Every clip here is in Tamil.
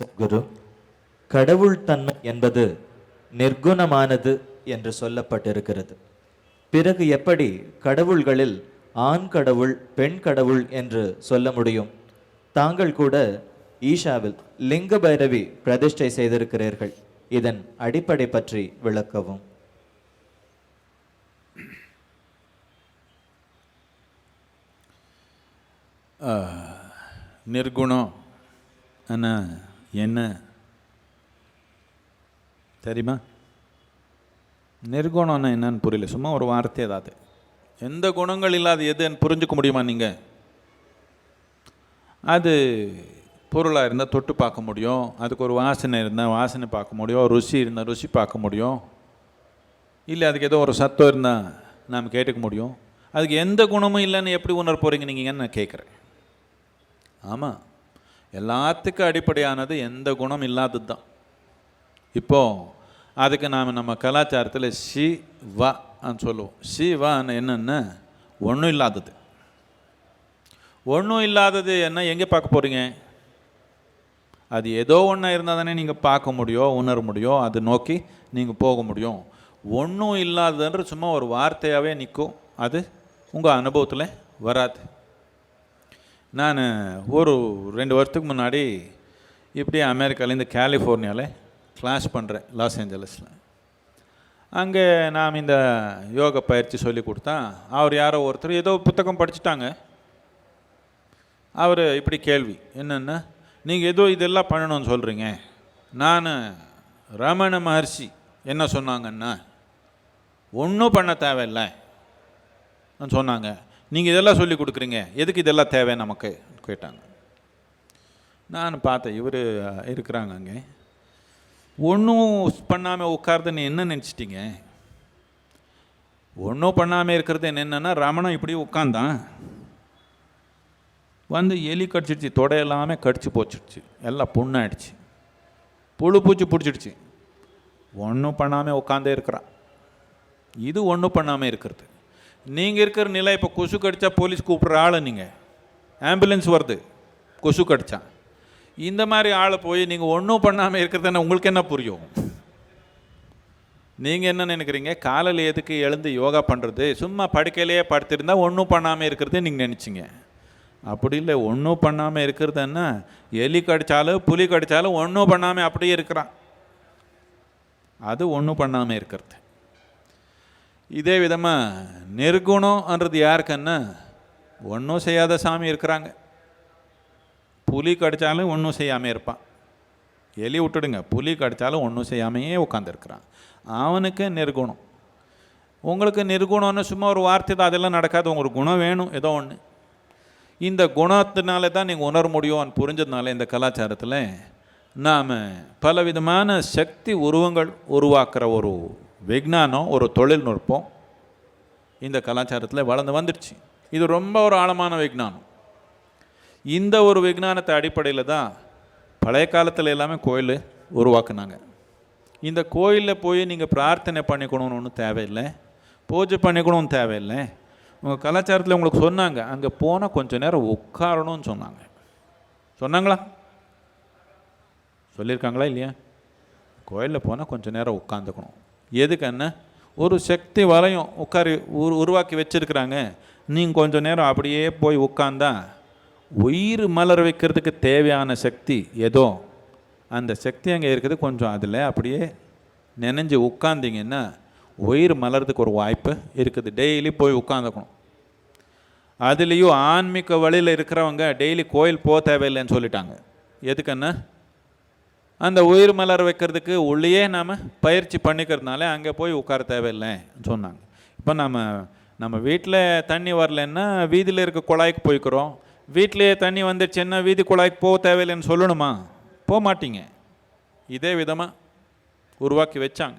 சத்குரு கடவுள் தன்மை என்பது நிர்குணமானது என்று சொல்லப்பட்டிருக்கிறது. பிறகு எப்படி கடவுள்களில் ஆண் கடவுள் பெண் கடவுள் என்று சொல்ல முடியும்? தாங்கள் கூட ஈஷாவில் லிங்க பைரவி பிரதிஷ்டை செய்திருக்கிறீர்கள். இதன் அடிப்படை பற்றி விளக்கவும். நிர்குணம் என்ன என்ன? தெரியுமா? நிர்குணம்னா என்னன்னு புரியல. சும்மா ஒரு வார்த்தை ஏதாவது. எந்த குணங்கள் இல்லாத எதுன்னு புரிஞ்சுக்க முடியுமா நீங்கள் அது பொருளாக இருந்தால் தொட்டு பார்க்க முடியும். அதுக்கு ஒரு வாசனை இருந்தால் வாசனை பார்க்க முடியும். ருசி இருந்தால் ருசி பார்க்க முடியும். இல்லை அதுக்கு ஏதோ ஒரு சத்தம் இருந்தால் நாம் கேட்டுக்க முடியும். அதுக்கு எந்த குணமும் இல்லைன்னு எப்படி உணர போகிறீங்க நீங்கள் நான் கேட்குறேன். ஆமாம் எல்லாத்துக்கும் அடிப்படையானது எந்த குணம் இல்லாதது தான் இப்போது அதுக்கு நாம் நம்ம கலாச்சாரத்தில் ஷி வான்னு சொல்லுவோம். ஷி வான்னு என்னென்ன ஒன்றும் இல்லாதது. ஒன்றும் இல்லாதது என்ன எங்கே பார்க்க போகிறீங்க அது ஏதோ ஒன்றா இருந்தால் தானே நீங்கள் பார்க்க முடியும் உணர முடியும் அது நோக்கி நீங்கள் போக முடியும். ஒன்றும் இல்லாததுன்ற சும்மா ஒரு வார்த்தையாகவே நிற்கும் அது உங்கள் அனுபவத்தில் வராது. நான் ஒரு ரெண்டு வருஷத்துக்கு முன்னாடி இப்படி அமெரிக்காலேருந்து கலிஃபோர்னியாவில் கிளாஸ் பண்ணுறேன் லாஸ் ஏஞ்சலஸில் அங்கே நாம் இந்த யோக பயிற்சி சொல்லி கொடுத்தா அவர் யாரோ ஒருத்தர் ஏதோ புத்தகம் படிச்சுட்டாங்க. அவர் இப்படி கேள்வி என்னென்னா நீங்கள் ஏதோ இதெல்லாம் பண்ணணும்னு சொல்கிறீங்க நான் ரமண மகர்ஷி என்ன சொன்னாங்கன்னா ஒன்றும் பண்ண தேவையில்லை. சொன்னாங்க. நீங்கள் இதெல்லாம் சொல்லி கொடுக்குறீங்க. எதுக்கு இதெல்லாம் தேவை நமக்கு கேட்டாங்க. நான் பார்த்தேன் இவர் இருக்கிறாங்க அங்கே. ஒன்றும் பண்ணாமல் உட்காருதுன்னு என்ன நினச்சிட்டிங்க? ஒன்றும் பண்ணாமல் இருக்கிறது என்னென்னா ரமணம் இப்படி உட்காந்தான் வந்து எலி கடிச்சிடுச்சு தொடையெல்லாமே கடிச்சு போச்சிடுச்சு. எல்லாம் புண்ணாயிடுச்சு. புழு பூச்சி பிடிச்சிடுச்சு. ஒன்றும் பண்ணாமல் உட்காந்தே இருக்கிறான். இது ஒன்றும் பண்ணாமல் இருக்கிறது. நீங்கள் இருக்கிற நிலை இப்போ கொசு கடித்தா போலீஸ் கூப்பிட்ற ஆளை நீங்கள் ஆம்புலன்ஸ் வருது. கொசு கடிச்சா. இந்த மாதிரி ஆளை போய் நீங்கள் ஒன்றும் பண்ணாமல் இருக்கிறதுன்னு உங்களுக்கு என்ன புரியும்? நீங்கள் என்ன நினைக்கிறீங்க? காலையில் எதுக்கு எழுந்து யோகா பண்ணுறது சும்மா படுக்கையிலேயே படுத்திருந்தா ஒன்றும் பண்ணாமல் இருக்கிறது நீங்கள் நினச்சிங்க. அப்படி இல்லை ஒன்றும் பண்ணாமல் இருக்கிறதுன்னா எலி கடித்தாலும் புலி கடித்தாலும் ஒன்றும் பண்ணாமல் அப்படியே இருக்கிறான். அது ஒன்றும் பண்ணாமல் இருக்கிறது. இதே விதமாக நிர்குணம்ன்றது யாருக்குன்னா ஒன்றும் செய்யாத சாமி இருக்கிறாங்க. புலி கடித்தாலும் ஒன்றும் செய்யாமல் இருப்பான். எலி விட்டுடுங்க புலி கடித்தாலும் ஒன்றும் செய்யாமையே உட்காந்துருக்குறான் அவனுக்கு நிர்குணம். உங்களுக்கு நிர்குணம்னு சும்மா ஒரு வார்த்தை தான் அதெல்லாம் நடக்காது. உங்களுக்கு குணம் வேணும் ஏதோ ஒன்று இந்த குணத்தினால தான் நீங்கள் உணர முடியும்னு புரிஞ்சதுனால இந்த கலாச்சாரத்தில் நாம் பலவிதமான சக்தி உருவங்கள் உருவாக்குற ஒரு விஞ்ஞானம் ஒரு தொழில்நுட்பம் இந்த கலாச்சாரத்தில் வளர்ந்து வந்துடுச்சு இது ரொம்ப ஒரு ஆழமான விஞ்ஞானம் இந்த ஒரு விஞ்ஞானத்தை அடிப்படையில் தான் பழைய காலத்தில் எல்லாமே கோயில் உருவாக்குனாங்க. இந்த கோயிலில் போய் நீங்கள் பிரார்த்தனை பண்ணிக்கணும்னு ஒன்றும் தேவையில்லை. பூஜை பண்ணிக்கணும்னு தேவையில்லை. உங்கள் கலாச்சாரத்தில் உங்களுக்கு சொன்னாங்க அங்கே போனால் கொஞ்சம் நேரம் உட்காரணும்னு சொன்னாங்க. சொன்னாங்களா? சொல்லியிருக்காங்களா இல்லையா? கோயிலில் போனால் கொஞ்சம் நேரம் உட்காந்துக்கணும். எதுக்கண்ண ஒரு சக்தி வலையும் உட்காரி உரு உருவாக்கி வச்சுருக்குறாங்க. நீங்கள் கொஞ்சம் நேரம் அப்படியே போய் உட்காந்தா உயிர் மலர வைக்கிறதுக்கு தேவையான சக்தி ஏதோ. அந்த சக்தி அங்கே இருக்குது. கொஞ்சம் அதில் அப்படியே நினைஞ்சு உட்காந்திங்கன்னா உயிர் மலர்றதுக்கு ஒரு வாய்ப்பு இருக்குது. டெய்லி போய் உட்காந்துக்கணும். அதுலேயும் ஆன்மீக வழியில் இருக்கிறவங்க டெய்லி கோயில் போக தேவையில்லைன்னு சொல்லிட்டாங்க. எதுக்குன்னா அந்த உயிர் மலர் வைக்கிறதுக்கு உள்ளேயே நாம் பயிற்சி பண்ணிக்கிறதுனால அங்கே போய் உட்கார தேவையில்லைன்னு சொன்னாங்க. இப்போ நம்ம நம்ம வீட்டில் தண்ணி வரலன்னா வீதியில் இருக்க குழாய்க்கு போய்க்கிறோம். வீட்டிலேயே தண்ணி வந்துடுச்சுன்னா வீதி குழாய்க்கு போக தேவையில்லைன்னு சொல்லணுமா? போக மாட்டீங்க. இதே விதமாக உருவாக்கி வச்சாங்க.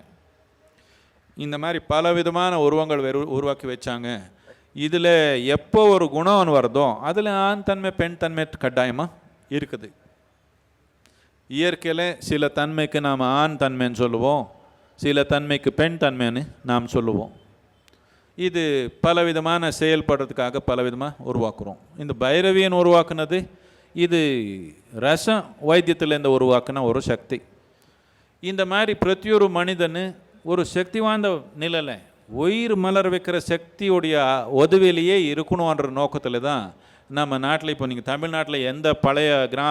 இந்த மாதிரி பல விதமான உருவங்கள் உருவாக்கி வச்சாங்க. இதில் எப்போ ஒரு குணம் வருதோ அதில் ஆண் தன்மை பெண் தன்மை கட்டாயமாக இருக்குது. இயற்கையில் சில தன்மைக்கு நாம் ஆண் தன்மைன்னு சொல்லுவோம் சில தன்மைக்கு பெண் தன்மைன்னு நாம் சொல்லுவோம். இது பலவிதமான செயல்படுறதுக்காக பலவிதமாக உருவாக்குறோம். இந்த பைரவியன் உருவாக்குனது இது ரசம் வைத்தியத்திலேருந்து உருவாக்குன ஒரு சக்தி. இந்த மாதிரி பிரத்தியொரு மனிதனு ஒரு சக்தி வாய்ந்த நிலையில் உயிர் மலர் வைக்கிற சக்தியுடைய உதவியிலேயே இருக்கணுன்ற நோக்கத்தில் தான் நம்ம நாட்டில் இப்போ நீங்கள் தமிழ்நாட்டில் எந்த பழைய கிரா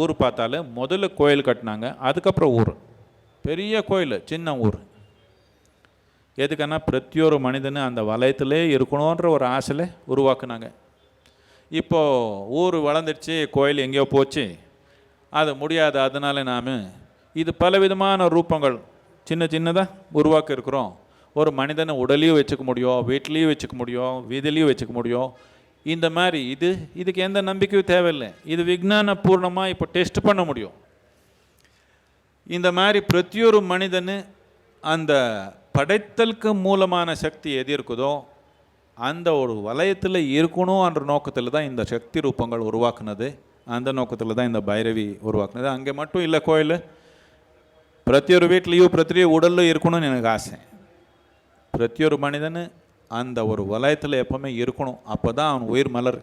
ஊர் பார்த்தாலும் முதல்ல கோயில் கட்டினாங்க அதுக்கப்புறம் ஊர். பெரிய கோயில் சின்ன ஊர். எதுக்குன்னா பிரத்தியொரு மனிதனு அந்த வலயத்திலே இருக்கணுன்ற ஒரு ஆசையில் உருவாக்குனாங்க. இப்போது ஊர் வளர்ந்துடுச்சு கோயில் எங்கேயோ போச்சு. அது முடியாது அதனால நாம் இது பலவிதமான ரூபங்கள் சின்ன சின்னதாக உருவாக்க இருக்கிறோம். ஒரு மனிதனை உடலையும் வச்சுக்க முடியும் வீட்லேயும் வச்சுக்க முடியும் வீதிலையும் வச்சுக்க முடியும். இந்த மாதிரி இது இதுக்கு எந்த நம்பிக்கையும் தேவையில்லை. இது விஞ்ஞான பூர்ணமாக இப்போ டெஸ்ட் பண்ண முடியும். இந்த மாதிரி பிரத்தியொரு மனிதனு அந்த படைத்தலுக்கு மூலமான சக்தி எது இருக்குதோ அந்த ஒரு வலயத்தில் இருக்கணும்ன்ற நோக்கத்தில் தான் இந்த சக்தி ரூபங்கள் உருவாக்குனது. அந்த நோக்கத்தில் தான் இந்த பைரவி உருவாக்குனது. அங்கே மட்டும் இல்லை கோயில். பிரத்தியொரு வீட்லேயும் பிரத்திய உடல்ல இருக்கணும்னு எனக்கு ஆசை. பிரத்தியொரு மனிதனு அந்த ஒரு வலயத்தில் எப்போவுமே இருக்கணும். அப்போ தான் அவன் உயிர் மலர்.